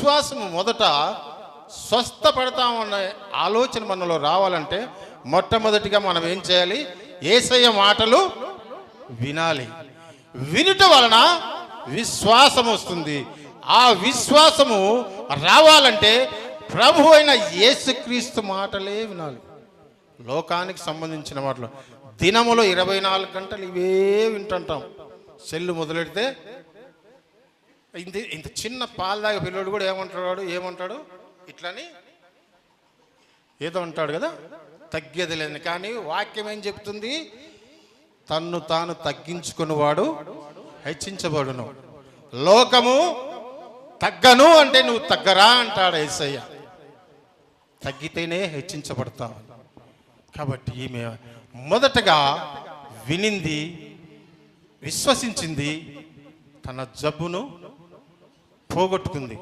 విశ్వాసము మొదట స్వస్థపడతామనే ఆలోచన మనలో రావాలంటే మొట్టమొదటిగా మనం ఏం చేయాలి? ఏసయ్య మాటలు వినాలి. వినుట వలన విశ్వాసం వస్తుంది. ఆ విశ్వాసము రావాలంటే ప్రభు అయిన యేసుక్రీస్తు మాటలే వినాలి. లోకానికి సంబంధించిన మాటలు. దినములో ఇరవై నాలుగు గంటలు ఇవే వింటుంటాం. సెల్లు మొదలెడితే ఇంత ఇంత చిన్న పాలు పిల్లోడు కూడా ఏమంటాడు ఏమంటాడు? ఇట్లని ఏదో అంటాడు కదా? తగ్గేది లేదు కానీ వాక్యం ఏం చెప్తుంది? తన్ను తాను తగ్గించుకున్నవాడు హెచ్చించబడును. లోకము తగ్గను అంటే నువ్వు తగ్గరా అంటాడు ఏసయ్య. తగ్గితేనే హెచ్చించబడతావు. కాబట్టి ఈమె మొదటగా వినింది విశ్వసించింది తన జబ్బును పోగొట్టుకుంది.